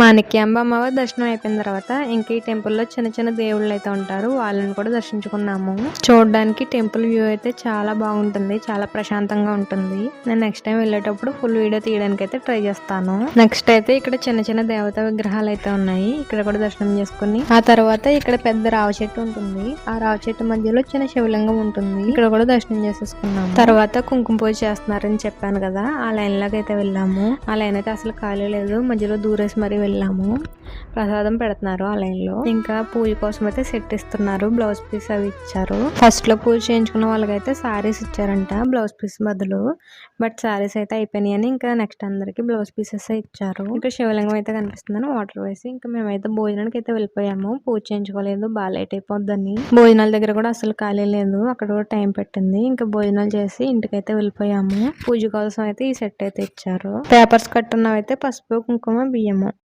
మాణిక్యాంబ అమ్మవారి దర్శనం అయిపోయిన తర్వాత ఇంకా ఈ టెంపుల్లో చిన్న చిన్న దేవుళ్ళు అయితే ఉంటారు. వాళ్ళని కూడా దర్శించుకున్నాము. చూడడానికి టెంపుల్ వ్యూ అయితే చాలా బాగుంటుంది. చాలా ప్రశాంతంగా ఉంటుంది. నేను నెక్స్ట్ టైం వెళ్ళేటప్పుడు ఫుల్ వీడియో తీయడానికి అయితే ట్రై చేస్తాను. నెక్స్ట్ అయితే ఇక్కడ చిన్న చిన్న దేవత విగ్రహాలు అయితే ఉన్నాయి. ఇక్కడ కూడా దర్శనం చేసుకుని ఆ తర్వాత ఇక్కడ పెద్ద రావి చెట్టు ఉంటుంది. ఆ రావి చెట్టు మధ్యలో చిన్న శివలింగం ఉంటుంది. ఇక్కడ కూడా దర్శనం చేసేసుకున్నాము. తర్వాత కుంకుమ పూజ చేస్తున్నారని చెప్పాను కదా. ఆ లైన్ లాగా అయితే వెళ్ళాము. ఆ లైన్ అయితే అసలు ఖాళీ లేదు. మధ్యలో దూరేసి మరి వెళ్ళాము. ప్రసాదం పెడుతున్నారు ఆ లైన్లో. ఇంకా పూజ కోసం అయితే సెట్ ఇస్తున్నారు. బ్లౌజ్ పీస్ అవి ఇచ్చారు. ఫస్ట్లో పూజ చేయించుకున్న వాళ్ళకైతే సారీస్ ఇచ్చారంట బ్లౌజ్ పీస్ బదులు. బట్ సారీస్ అయితే అయిపోయినాయి అని ఇంకా నెక్స్ట్ అందరికి బ్లౌజ్ పీసెస్ ఇచ్చారు. ఇంకా శివలింగం అయితే కనిపిస్తుందని వాటర్ వేసి ఇంకా మేమైతే భోజనానికి అయితే వెళ్ళిపోయాము. పూజ చేయించుకోలేదు బాగా లేట్ అయిపోద్దని. భోజనాల దగ్గర కూడా అసలు ఖాళీ లేదు. అక్కడ కూడా టైం పెట్టింది. ఇంకా భోజనాలు చేసి ఇంటికైతే వెళ్ళిపోయాము. పూజ కోసం అయితే ఈ సెట్ అయితే ఇచ్చారు. పేపర్స్ కట్టున్నవైతే పసుపు కుంకుమ బియ్యము.